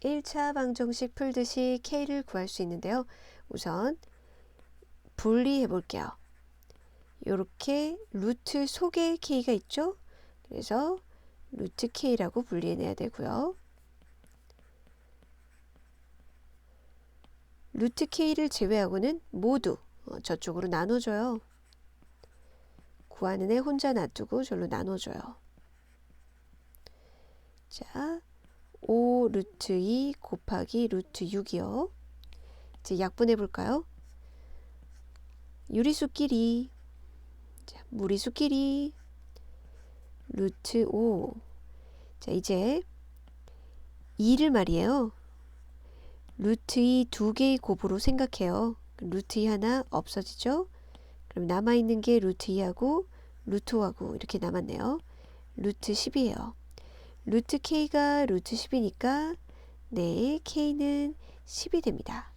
1차 방정식 풀듯이 K를 구할 수 있는데요. 우선 분리해 볼게요. 이렇게 루트 속에 K가 있죠? 그래서 루트 K라고 분리해내야 되고요. 루트 K를 제외하고는 모두 어, 저쪽으로 나눠줘요. 구하는 애 혼자 놔두고 절로 나눠줘요. 자, 5 루트 2 곱하기 루트 6이요. 이제 약분해 볼까요? 유리수끼리, 자, 무리수끼리, 루트 5. 자, 이제 2를 말이에요. 루트 2 두 개의 곱으로 생각해요. 루트 2 하나 없어지죠? 그럼 남아있는 게 루트 2하고 루트 5하고 이렇게 남았네요. 루트 10이에요. 루트 k가 루트 10이니까 네, k는 10이 됩니다.